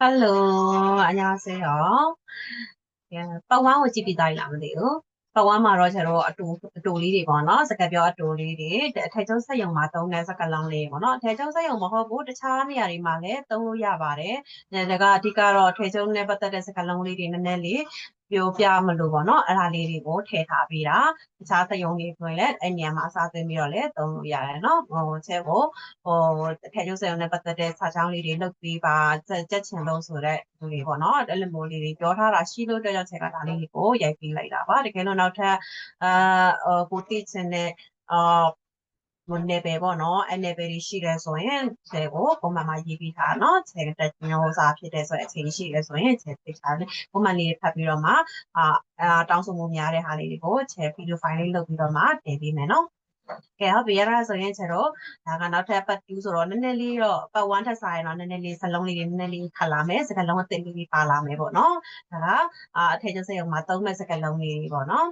Hello, 안녕하세요. 예, ပတ်ဝန်းကိုကြည့်ပြီးသားလားမသိဘူးပတ်ဝန်းမှာတော့ကျတော့အတူအတူလေးတွေပေါ့နော်စကားပြောအတူလေးတွေအထက်ကျုံဆက်ယုံမှာသုံးတဲ့စကားလုံးလေးပေါ့နော်အထက်ကျုံဆက်ယုံမဟုတ်ဘူးတခြားနေရာတွေမှာလည်းသုံးလို့ရပါတယ်ဒါကအဓိကတော့အထက်ကျုံနဲ့ပတ်သက်တဲ့စကားလုံးလေးတွေနည်းနည်းလေး ပြောပြမလို့ပေါ့နော်အဲ့ဒါလေးတွေကိုထည့်ထားပြီးတာတခြားစရုံတွေဆိုရင်လည်းအဲ့နေရာမှာအစားသွင်းပြီးတော့လည်းသုံးလို့ရတယ်နော်ဟိုချက်ကိုဟိုအထက်ကျုံစရုံနဲ့ပတ်သက်တဲ့စာချောင်းလေးတွေလုပ်ပြီးပါကြက်ချင်လို့ဆိုတဲ့လူတွေပေါ့နော်အဲ့လိုမျိုးလေးတွေပြောထားတာရှိလို့အတွက်ကြောင့်ချက်ကဒါလေးကိုရိုက်ပြီးလိုက်တာပါတကယ်လို့နောက်ထပ်အာကိုတိချင်တဲ့အာ မနေပဲပေါ့နော်အဲ့ level တွေရှိတယ်ဆိုရင်ဆယ်ကိုပုံမှန်မှာရေးပြီးထားနော်ဆယ်တက်ညောစာဖြစ်တဲ့ဆိုရင်အချိန်ရှိတယ်ဆိုရင်ဆယ်သိချာလေးပုံမှန်လေးဖတ်ပြီးတော့မှအာအာတောင်းဆိုမှုများတဲ့ဟာလေးတွေကိုဆယ် video file လေးလုပ်ပြီးတော့မှတင်ပေးမယ်နော်ကဲဟုတ်ပြီရတာဆိုရင်ကျတော့ဒါကနောက်ထပ်ပတ်2ဆိုတော့နည်းနည်းလေးတော့ပတ်1ထက်စားရင်တော့နည်းနည်းလေးစလုံးလေးတွေနည်းနည်းလေးခတ်လာမယ်စကလုံးအသိပြီးပြီးပါလာမယ်ပေါ့နော်ဒါကအာအထည်ကျစရုံမှာသုံးမဲ့စကလုံးလေးပေါ့နော်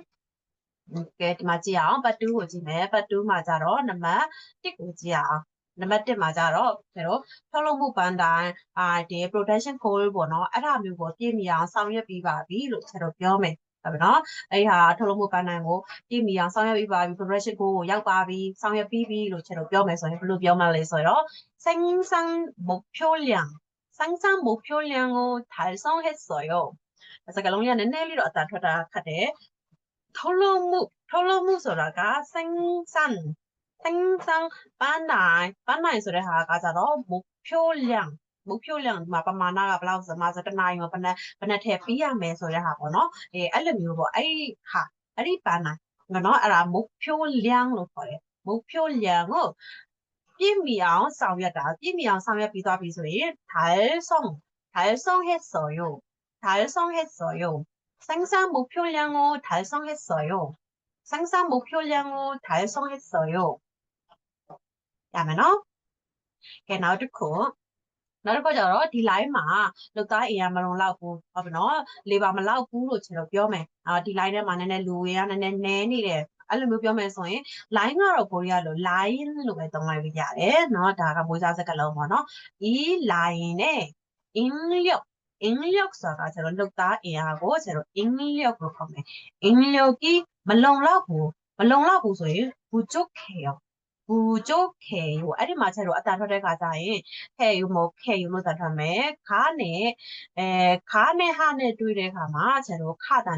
ကဲဒီမှာကြည့်အောင်ပတ်2ကိုကြည့်မယ်ပတ်2မှာကြတော့နံပါတ်1ကိုကြည့်အောင်နံပါတ်1မှာကြတော့ဒါတော့ထုတ်လုပ်မှုပန်းတိုင်းအာဒီ production goal ပေါ့နော်အဲ့ဒါမျိုးကိုပြည့်မီအောင်ဆောင်ရွက်ပြီးပါပြီလို့ကျွန်တော်ပြောမယ်ဟုတ်ပြီနော်အဲ့ဟာထုတ်လုပ်မှုပန်းတိုင်းကိုပြည့်မီအောင်ဆောင်ရွက်ပြီးပါပြီ production goal ကိုရောက်ပါပြီဆောင်ရွက်ပြီးပြီလို့ကျွန်တော်ပြောမယ်ဆိုရင်ဘယ်လိုပြောမလဲဆိုတော့စင်းစန်းမပြောလျံစင်းစန်းမပြောလျံကို달성했어요စကားလုံးရနည်းနည်းလေးတော့အတန်ထွက်တာခတ်တယ် ထုတ်လုပ်မှုထုတ်လုပ်မှုဆိုတာကစင်းစံစင်းစံပန်းနိုင်ပန်းနိုင်ဆိုတဲ့ဟာကကြတော့မဖြိုးလျံမဖြိုးလျံဒီမှာပမာဏကဘယ်လောက်ဆိုမှဆိုတနာရီမှာဘယ်နှဘယ်နှထည့်ပေးရမယ်ဆိုတဲ့ဟာပေါ့နော်အဲအဲ့လိုမျိုးပေါ့အဲ့ဟာအဲ့ဒီပန်းနိုင်နော်အဲ့ဒါမဖြိုးလျံလို့ခေါ်တယ်မဖြိုးလျံကိုပြည့်မီအောင်ဆောင်ရွက်တာပြည့်မီအောင်ဆောင်ရွက်ပြီးသွားပြီဆိုရင်ဒါလည်းဆုံးဒါလည်းဆုံးဟဲ့ဆော်ရုံဒါလည်းဆုံးဟဲ့ဆော်ရုံ 생산 목표량을 달성했어요 생산 목표량을 달성했어요ရမယ်နော်ကဲနောက်တစ်ခုနောက်တစ်ခါကျတော့ဒီ line မှာလောက်သားအင်ရမလုံလောက်ဘူးဟုတ်ပြီနော်လေပါမလောက်ဘူးလို့ကျွန်တော်ပြောမယ်အာဒီ line ထဲမှာနည်းနည်းလူရနည်းနည်းနဲနေတယ်အဲ့လိုမျိုးပြောမယ်ဆိုရင် line ကတော့ကိုရီးယားလို line လို့ပဲသုံးလိုက်လို့ရတယ်เนาะဒါကမွေးစားစကားလုံးပေါ့เนาะဒီ line နဲ့ in လျော့ in လျော့ဆိုတာကျွန်တော်လောက်သားအင်အားကိုကျွန်တော် in လျော့လို့ခေါ်မယ် in လျော့ကြီးမလုံလောက်ဘူးမလုံလောက်ဘူးဆိုရင်ဘူးကျုပ်ခေရောဘူကျိုးခေယူအဲ့ဒီမှာချက်တော့အတန်ထွက်တဲ့ခါကျရင်ခေယူမခေယူလို့တန်ထွက်မယ်ခါနဲ့အဲခါနဲ့ဟာနဲ့တွေ့တဲ့ခါမှာချက်တော့ခတ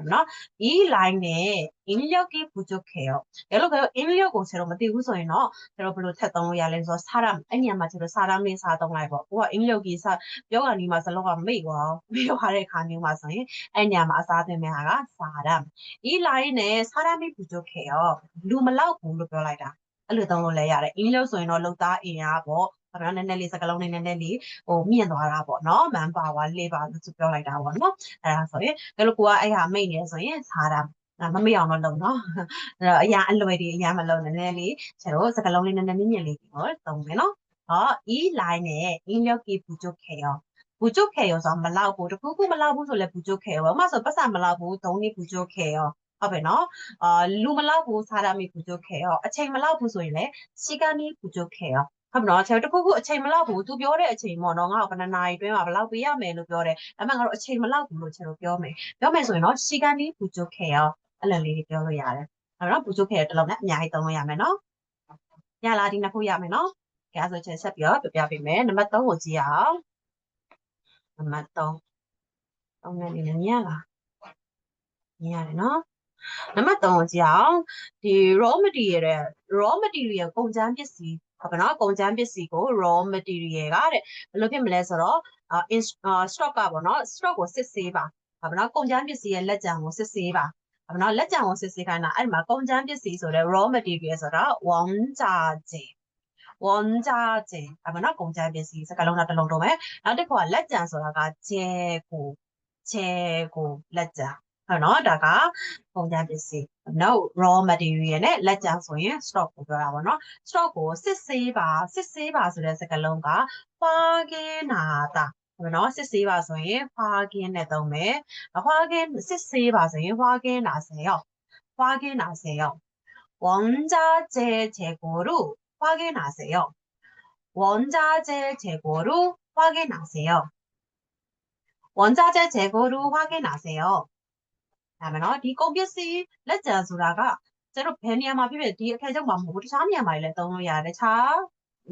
န်လေးထွက်မယ်ဘူကျိုးခေယူဘူကျိုးခေယူနော်ဒီ line နဲ့အင်္ဂလိပ်ကိပူချုပ်ခေရောဒါလို့ကတော့အင်္ဂလိပ်ကိုဆရာတို့မသိဘူးဆိုရင်တော့ဆရာတို့ဘယ်လိုထက်သုံးလို့ရလဲဆိုတော့စာရမ်အဲ့ညမှာကျတော့စာရမ်လေးစာသုံးလိုက်ပေါ့ကိုကအင်္ဂလိပ်ကြီးစာပြောကနေမှာစလုံးကမိတ်သွားပြီးတော့တဲ့ခါမျိုးမှာဆိုရင်အဲ့ညမှာအစားသွင်းမဲ့ဟာကစာရမ်ဒီ line နဲ့စာရမ်မိပူချုပ်ခေရောလူမလောက်ဘူးလို့ပြောလိုက်တာအဲ့လိုသုံးလို့လည်းရတယ်အင်္ဂလိပ်ဆိုရင်တော့လုံသားအင်အားပေါ့ ဘာလို့နည်းနည်းလေးစကလုံးနည်းနည်းလေးဟိုမြင့်သွားတာပေါ့နော် man power labor လို့ပြောလိုက်တာပေါ့နော်အဲ့ဒါဆိုရင်ဒါလို့ကိုကအဲ့ဟာမိတ်နေဆိုရင်စားတာမမေ့အောင်တော့လုပ်နော်အဲ့တော့အရာအလွယ်ဒီအရာမလုံးနည်းနည်းလေးကျတော့စကလုံးလေးနည်းနည်းမြင့်မြင့်လေးကိုသုံးမယ်နော်ဟော e line နဲ့ in ရောက်ကြည့်ပူချုပ်ခဲရောပူချုပ်ခဲရောဆိုတော့မလောက်ဘူးတခုခုမလောက်ဘူးဆိုလဲပူချုပ်ခဲရောဘာမှဆိုပတ်စံမလောက်ဘူးသုံးနေပူချုပ်ခဲရောဟုတ်ပဲနော်အာလူမလောက်ဘူးစားရမီပူချုပ်ခဲရောအချိန်မလောက်ဘူးဆိုရင်လည်းစီကနီပူချုပ်ခဲရော ဟုတ်နော်ဆရာတခုခုအချိန်မလောက်ဘူးသူပြောတဲ့အချိန်ပေါ့နော်ငါ့ကိုဘယ်နှစ်နာရီတွင်းမှာဘယ်လောက်ပေးရမယ်လို့ပြောတယ်ဒါပေမဲ့ငါတို့အချိန်မလောက်ဘူးလို့ဆရာတို့ပြောမယ်ပြောမယ်ဆိုရင်တော့စီကန်ဒီပူချုပ်ခဲရောအဲ့လိုလေးတွေပြောလို့ရတယ်ဟုတ်နော်ပူချုပ်ခဲတစ်လုံးနဲ့အများကြီးသုံးလို့ရမယ်နော်ရလားဒီနှစ်ခုရမယ်နော်ကဲအဲ့ဆိုချက်ဆက်ပြီးတော့ပြပြပေးမယ်နံပါတ်3ကိုကြည့်အောင်နံပါတ်3 3နဲ့လေးနဲ့ညလားညရတယ်နော်နံပါတ်3ကိုကြည့်အောင်ဒီ raw material raw material ကုန်ကျန်းပစ္စည်း ဟုတ်ကဲ့နော်ကုန်ကျန်းပစ္စည်းကို raw material ကတဲ့ဘယ်လိုဖြစ်မလဲဆိုတော့ stock ကပေါ့နော် stock ကိုစစ်ဆေးပါဟုတ်ကဲ့နော်ကုန်ကျန်းပစ္စည်းရဲ့လက်ကျန်ကိုစစ်ဆေးပါဟုတ်ကဲ့နော်လက်ကျန်ကိုစစ်ဆေးခိုင်းတာအဲ့ဒီမှာကုန်ကျန်းပစ္စည်းဆိုတဲ့ raw material ဆိုတာဝန်ကြကျင်ဝန်ကြကျင်အဲ့မှာနော်ကုန်ကျန်းပစ္စည်းစကားလုံးတစ်လုံးတော့မယ်နောက်တစ်ခုကလက်ကျန်ဆိုတာကကျဲကိုကျဲကိုလက်ကျန် ဟုတ်နော်ဒါကပုံစံပစ္စည်း no raw material နဲ့လက်ကျန်ဆိုရင် stock ကိုပြောတာပေါ့နော် stock ကိုစစ်ဆေးပါစစ်ဆေးပါဆိုတဲ့စကားလုံးကဖွာကင်းနာတာဟုတ်နော်စစ်ဆေးပါဆိုရင်ဖွာကင်းနဲ့သုံးမယ်ဖွာကင်းစစ်ဆေးပါဆိုရင်ဖွာကင်းနာစေရောဖွာကင်းနာစေရော원자재 재고로 확인하세요. 원자재 재고로 확인하세요. 원자재 재고로 확인하세요. ဒါမှနော်ဒီကုန်ပစ္စည်းလက်ကျန်ဆိုတာကကျတို့ဘယ်နေရာမှာဖြစ်ဖြစ်ဒီအခက်အခဲမှာမဟုတ်ဘူးတခြားနေရာမှာလည်းသုံးလို့ရတယ်တခြား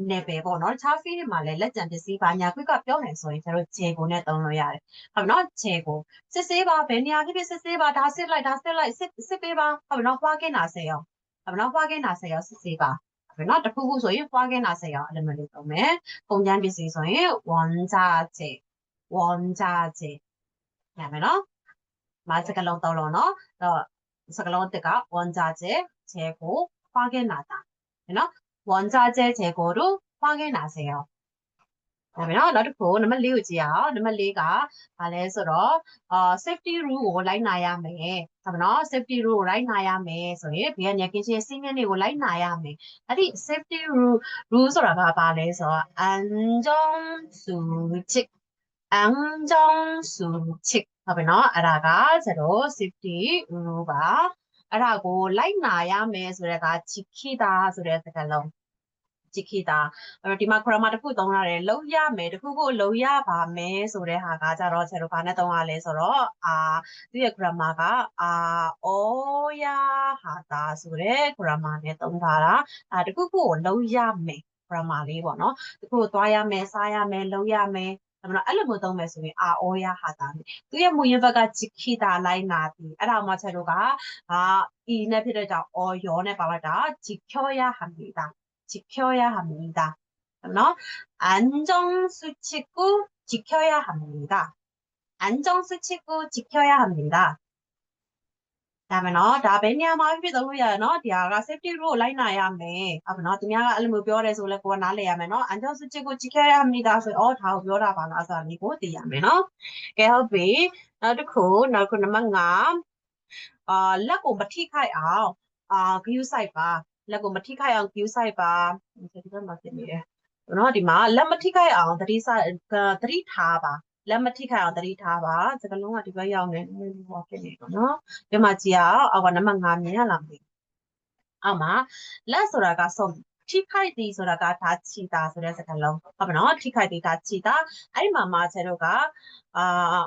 နယ်ပယ်ပေါ့နော်တခြား field တွေမှာလည်းလက်ကျန်ပစ္စည်းပါညာခွက်ကပြောမယ်ဆိုရင်ကျတို့ခြေကိုနဲ့သုံးလို့ရတယ်ဟုတ်ပြီနော်ခြေကိုစစ်ဆေးပါဘယ်နေရာဖြစ်ဖြစ်စစ်ဆေးပါဒါစစ်လိုက်ဒါစစ်လိုက်စစ်စစ်ပေးပါဟုတ်ပြီနော်ဖွားကင်းတာစေရောဟုတ်ပြီနော်ဖွားကင်းတာစေရောစစ်ဆေးပါဟုတ်ပြီနော်တခုခုဆိုရင်ဖွားကင်းတာစေရောအဲ့လိုမျိုးလေးသုံးမယ်ကုန်ကျန်းပစ္စည်းဆိုရင်ဝန်ကြကျေဝန်ကြကျေရမယ်နော် မှာစကလုံးသုံးလုံးเนาะအဲ့တော့စကလုံးတစ်ကဝန်ကြကျဲခြေကိုဖွားခင်းလာတာเนาะဝန်ကြကျဲခြေကိုတို့ဖွားခင်းလာစေရောဒါပေမဲ့နောက်တစ်ခုနံပါတ်၄ကိုကြည့်ရအောင်နံပါတ်၄ကဘာလဲဆိုတော့အာ safety rule ကိုလိုက်နာရမယ်ဒါပေမဲ့ safety rule ကိုလိုက်နာရမယ်ဆိုရင်ဘေးကနေကင်းချင်းစည်းမျဉ်းတွေကိုလိုက်နာရမယ်အဲ့ဒီ safety rule rule ဆိုတာဘာပါလဲဆိုတော့အန်ဂျုံစုချစ်အန်ဂျုံစုချစ် ဟုတ်ပြီနော်အဲ့ဒါက0 safety rule ပါအဲ့ဒါကိုလိုက်နာရမယ်ဆိုတဲ့ကချိခိတာဆိုတဲ့စကားလုံးချိခိတာအဲ့တော့ဒီမှာ grammar တစ်ခုသုံးရတယ်လုံးရမယ်တစ်ခုခုလုံးရပါမယ်ဆိုတဲ့ဟာကကြတော့ကျွန်တော်ဘာနဲ့သုံးရလဲဆိုတော့အာသူရဲ့ grammar ကအာအောရဟာတာဆိုတဲ့ grammar နဲ့သုံးထားတာအာတစ်ခုခုကိုလုံးရမယ် grammar လေးပေါ့နော်တစ်ခုသွားရမယ်စားရမယ်လုံးရမယ် ဒါမှမဟုတ်အဲ့လိုမျိုးသုံးမယ်ဆိုရင်အာအောရဟာတာသူရဲ့မူရင်းဘက်ကချီခိတာလိုက်နာသည်အဲ့ဒါမှချက်တို့ကအာဤနဲ့ဖြစ်တဲ့ကြောင့်အောရောနဲ့ပါလိုက်တာ지켜야합니다 지켜야합니다နော်안정수칙구지켜야합니다 안정수칙구지켜야합니다 ဒါမှနော်ဒါဘယ်နေရာမှာဖြစ်သုံးလို့ရရနော်ဒီဟာက safety rule ကိုလိုက်နာရမယ်ဟုတ်ပါနော်သူများကအဲ့လိုမျိုးပြောတယ်ဆိုလဲကိုကနားလည်ရမယ်နော်အန်ဂျောစစ်ချစ်ကိုကြည့်ခဲ့ရမိတာဆိုအော်ဒါကိုပြောတာပါလားဆိုတာလေးကိုသိရမယ်နော်ကဲဟုတ်ပြီနောက်တစ်ခုနောက်ခုနံပါတ်5အာလက်ကိုမထိခိုက်အောင်အာ view site ပါလက်ကိုမထိခိုက်အောင် view site ပါဒီဘက်မှာဖြစ်နေတယ်နော်ဒီမှာလက်မထိခိုက်အောင်သတိစသတိထားပါ လက်မထိခိုက်အောင်တတိထားပါစကလုံးကဒီဘက်ရောက်နေဟောဖြစ်နေတော့နော်ဒီမှာကြည့်အောင်အောက်ကနံပါတ်5မြင်ရလားမသိအောက်မှာလက်ဆိုတာကဆုံးထိခိုက်သည်ဆိုတာကဒါချီတာဆိုတဲ့စကားလုံးဟုတ်ပါနော်ထိခိုက်သည်ဒါချီတာအဲ့ဒီမှာမှာကျတော့ကအာ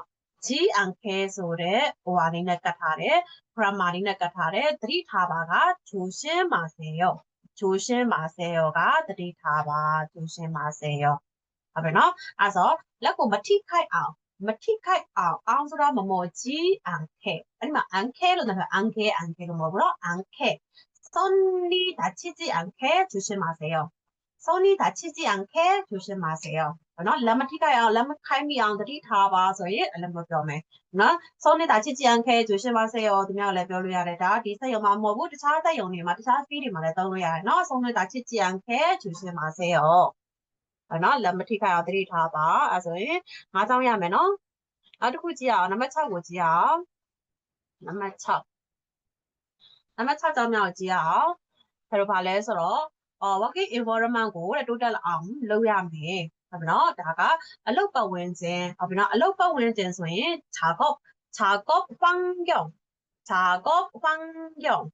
ဂျီအန်ခဲဆိုတဲ့ဟိုဟာလေးနဲ့ကတ်ထားတယ် grammar လေးနဲ့ကတ်ထားတယ်သတိထားပါကဂျိုရှင်းပါစေရောဂျိုရှင်းပါစေရောကသတိထားပါဂျိုရှင်းပါစေရော ဟုတ်ပြီနော်အဲ့ဆိုလက်ကိုမထိခိုက်အောင်မထိခိုက်အောင်အောင်ဆိုတာမမော်ကြီးအန်ခဲအဲ့ဒီမှာအန်ခဲလို့နာမည်အန်ခဲအန်ခဲလို့မဟုတ်ဘူးနော်အန်ခဲ손이다치지않게조심하세요손이다치지않게조심하세요နော်လက်မထိခိုက်အောင်လက်မခိုင်းမိအောင်တတိထားပါဆိုရင်အဲ့လိုမျိုးပြောမယ်နော်손이다치지않게조심하세요ဒီမျိုးလည်းပြောလို့ရတယ်ဒါဒီစက်ရုံမှာမဟုတ်ဘူးတခြားစက်ရုံတွေမှာတခြား fee တွေမှာလည်းသုံးလို့ရတယ်နော်손이다치지않게조심하세요အဲ့ နော်လက်မထိခိုက်အောင်သတိထားပါအဲဆိုရင်ငါးချောင်းရမယ်နော်နောက်တစ်ခုကြည့်အောင်နံပါတ်6ကိုကြည့်အောင်နံပါတ်6နံပါတ်6ကြောင်းမြောက်ကြည့်အောင်ဘယ်လိုပါလဲဆိုတော့ working environment ကိုတဲ့ total အောင်လုပ်ရမယ်ဟုတ်ပြီနော်ဒါကအလုပ်ပတ်ဝန်းကျင်ဟုတ်ပြီနော်အလုပ်ပတ်ဝန်းကျင်ဆိုရင် target target ဖန်ကြောင်း target ဖန်ကြောင်း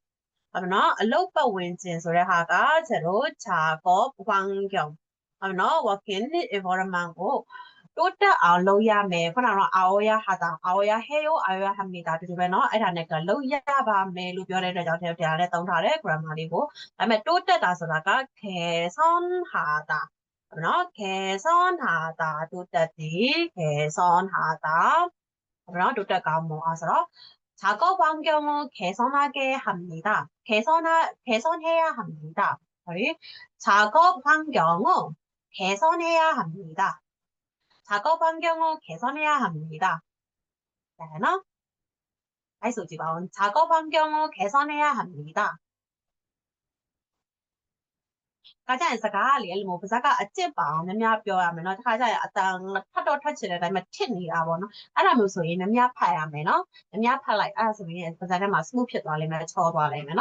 ဟုတ်ပြီနော်အလုပ်ပတ်ဝန်းကျင်ဆိုတဲ့ဟာကကျွန်တော် target ဖန်ကြောင်း နော် working environment ကိုတိုးတက်အောင်လုပ်ရမယ်ခုနကတော့အာဝရဟာတာအာဝရဟေယောအာဝရဟမီတာတူတူပဲเนาะအဲ့ဒါနဲ့ကလုပ်ရပါမယ်လို့ပြောတဲ့အတွက်ကြောင့်တရားနဲ့သုံးထားတဲ့ grammar လေးကိုဒါပေမဲ့တိုးတက်တာဆိုတာကခေဆွန်ဟာတာเนาะခေဆွန်ဟာတာတိုးတက်သည်ခေဆွန်ဟာတာเนาะတိုးတက်ကောင်းမှုအားဆိုတော့작업환경을개선하게합니다개선하개선해야합니다 sorry 작업환경을 개선해야 합니 다. 작업 환경을 개선해야 합니 다. 나 나? 다시 지금 작업 환경을 개선해야 합니 다. 가장 인사가 리얼 모브사가 아침 밤에 몇 뼈야 매너 가자 아땅 파도 터치를 다음에 튄이야 보노 알아면서 얘는 몇 파야 매너 몇 파라이 알아서 얘는 인사가 막 스무 펴도 알리면 쳐도 알리면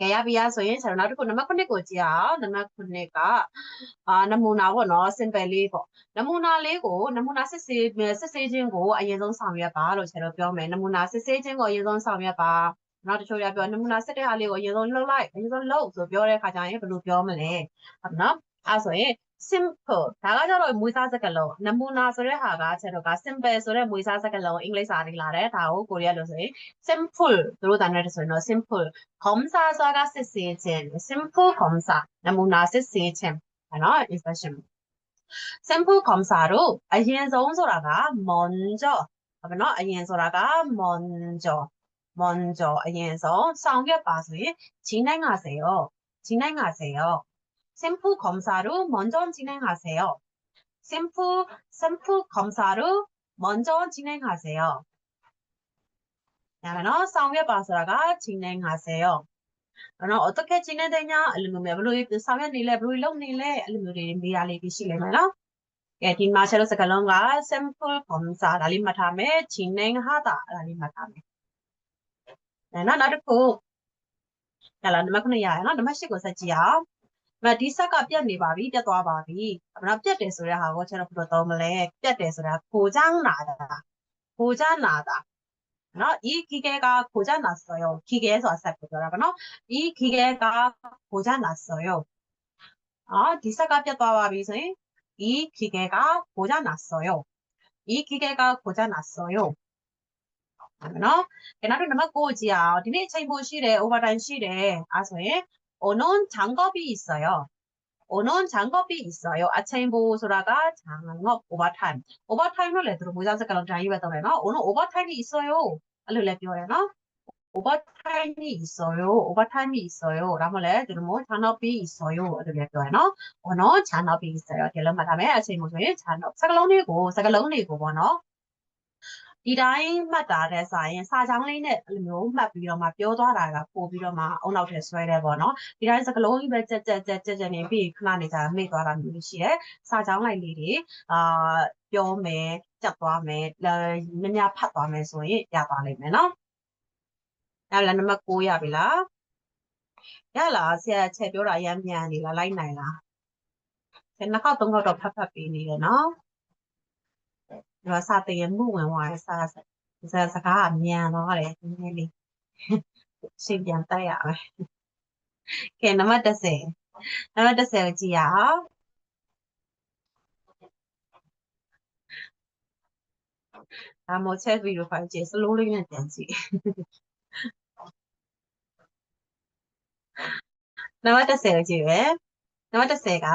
ကဲရပြီလားဆိုရင်ဆရာတို့နောက်တစ်ခုနံပါတ်9ကိုကြည့်အောင်နံပါတ်9ကအာနမူနာပေါ့နော် simple လေးပေါ့နမူနာလေးကိုနမူနာစစ်ဆေးစစ်ဆေးခြင်းကိုအရင်ဆုံးဆောင်ရွက်ပါလို့ဆရာတို့ပြောမယ်နမူနာစစ်ဆေးခြင်းကိုအရင်ဆုံးဆောင်ရွက်ပါနောက်တစ်ချို့ရပြောနမူနာစစ်တဲ့ဟာလေးကိုအရင်ဆုံးလှုပ်လိုက်အရင်ဆုံးလှုပ်ဆိုပြောတဲ့ခါကျရင်ဘယ်လိုပြောမလဲဟုတ်နော်အဲဆိုရင် simple ဒါကကြတော့မွေးစားစကားလုံးနမူနာဆိုတဲ့ဟာကချက်တော့က simple ဆိုတဲ့မွေးစားစကားလုံးအင်္ဂလိပ်စာနေလာတယ်ဒါကိုကိုရီးယားလို့ဆိုရင် simple သူတို့တန်းတယ်ဆိုရင်တော့ simple 검사ဆိုတာကစစ်ဆေးခြင်း simple 검사နမူနာစစ်ဆေးခြင်းနော် expression simple 검사တို့အရင်ဆုံးဆိုတာက 먼저 ဟုတ်ပါနော်အရင်ဆိုတာက 먼저 먼저အရင်ဆုံးဆောင်ရွက်ပါဆိုရင်진행하세요 진행하세요 샘플 검사로 먼저 진행하세요. 샘플 샘플 검사로 먼저 진행하세요. 그러면 상회 바스라가 진행하세요. 그러면 어떻게 진행되냐? 알루미늄 블루이 상회 닐레 블루이 롱 닐레 알루미늄 미알리 비실레면 예, 뒷마셔로 색깔론가 샘플 검사 달리 마탐에 진행하다 달리 마탐에. 네, 나 나를 고. 야, 나 너무 야, 나 너무 시고 사지야. မဒီဆက်ကပြတ်နေပါပြီပြတ်သွားပါပြီအမနာပြတ်တယ်ဆိုတဲ့ဟာကိုကျွန်တော်ဘယ်လိုသုံးမလဲပြတ်တယ်ဆိုတာကိုကြမ်းနာတာကိုကြမ်းနာတာနော်이 기계가 고장 났어요 기계ဆိုတာဆက်ကိုပြောတာပါနော်이 기계가 고장 났어요 아ဒီဆက်ကပြတ်သွားပါပြီဆိုရင်이 기계가 고장 났어요 이 기계가 고장 났어요 နော်ကျွန်တော်တို့နံပါတ်9ကြည့်အောင်ဒီနေ့အချိန်ပိုရှိတယ် overtime ရှိတယ်အဲဆိုရင် 오는 장갑이 있어요. 오는 장갑이 있어요. 아침보 소라가 장갑 오버타임. 오버타임을 레드로 모자 색깔로 장이 받더래 나 오늘 오버타임이 있어요. 알로 레비오야 나 오버타임이 있어요. 오버타임이 있어요. 라면래 들뭐 잔업이 있어요. 알로 레비오야 나 오늘 잔업이 있어요. 델럼 마담에 아침보 소에 잔업. 사갈롱이고 사갈롱이고 뭐너 ဒီတိုင်းမှတ်တာတဲ့ဆိုရင်စာချောင်းလေးနဲ့အဲ့လိုမျိုးမှတ်ပြီးတော့မှပြောသွားတာကပို့ပြီးတော့မှအုံနောက်ထဲဆွဲတယ်ပေါ့နော်ဒီတိုင်းစကလုံးကြီးပဲကြက်ကြက်ကြက်ကြက်ကြက်နေပြီးခဏနေကြမိသွားတာမျိုးရှိတယ်စာချောင်းလိုက်လေးတွေအာပြောမယ်ကြက်သွားမယ်မများဖတ်သွားမယ်ဆိုရင်ရသွားလိမ့်မယ်နော်အဲ့လည်းနံပါတ်9ရပြီလားရလားဆရာချက်ပြောတာအရင်မြန်နေလားလိုက်နိုင်လားဆယ်နှစ်ခေါက်သုံးခေါက်တော့ဖတ်ဖတ်ပေးနေတယ်နော် ဒီတော့စာတရမှုဝင်သွားတယ်စာစာစကားအမြန်တော့တယ်နည်းနည်းလေးရှင်းပြန်တက်ရမယ်ကဲနံပါတ်30နံပါတ်30ကိုကြည့်ရအောင်ဒါမို့ချက်ဗီဒီယိုဖိုင်ကြည့်စလိုးလေးနဲ့ပြန်ကြည့်နံပါတ်30ကိုကြည့်ပဲ နံပါတ်30က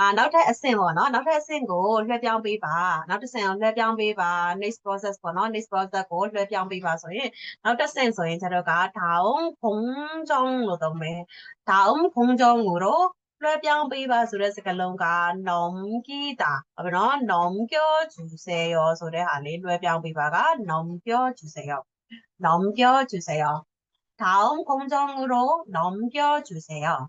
အာနောက်ထပ်အဆင့်ပေါ့နော်နောက်ထပ်အဆင့်ကိုလွှဲပြောင်းပေးပါနောက်တစ်ဆင့်ကိုလွှဲပြောင်းပေးပါ next process ပေါ့နော် next process ကိုလွှဲပြောင်းပေးပါဆိုရင်နောက်တစ်ဆင့်ဆိုရင်ကျွန်တော်က다음공정လို့သုံးမယ်다음공정으로လွှဲပြောင်းပေးပါဆိုတဲ့စကားလုံးက 넘기다 ဟုတ်ပါနော် 넘겨주세요 ဆိုတဲ့ဟာလေးလွှဲပြောင်းပေးပါက 넘겨주세요 넘겨주세요 다음 공정으로 넘겨주세요.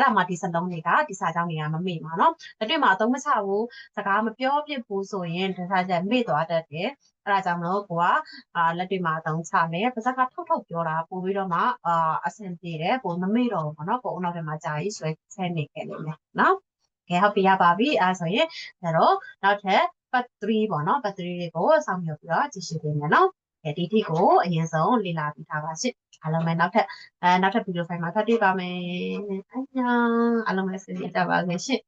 အဲ့ဒါမှဒီစလုံးတွေကဒီစာကြောင်းတွေကမမေ့ပါနော်လက်တွေ့မှာအသုံးမချဘူးစကားမပြောပြဘူးဆိုရင်တခြားချက်မေ့သွားတတ်တယ်အဲ့ဒါကြောင့်မလို့ကိုကအာလက်တွေ့မှာအသုံးချမယ်ပါစကထုတ်ထုတ်ပြောတာပို့ပြီးတော့မှအာအဆင်ပြေတယ်ကိုမမေ့တော့ဘူးပေါ့နော်ကိုအနောက်ထဲမှာကြာကြီးဆွဲဆဲနေခဲ့လိမ့်မယ်နော်ကဲဟုတ်ပြီရပါပြီအဲဆိုရင်ဒါတော့နောက်ထပ်ပတ်3ပေါ့နော်ပတ်3လေးကိုစောင့်မျှော်ပြီးတော့ကြည့်ရှုပေးမယ်နော်အဲဒီထိကိုအရင်ဆုံးလေ့လာပြီးထားပါရှင့် အားလုံးပဲနောက်ထပ်အဲနောက်ထပ်ဗီဒီယိုဖိုင်မှာထပ်တွေ့ပါမယ်အညာအားလုံးပဲဆွေးနွေးကြပါစေရှင့်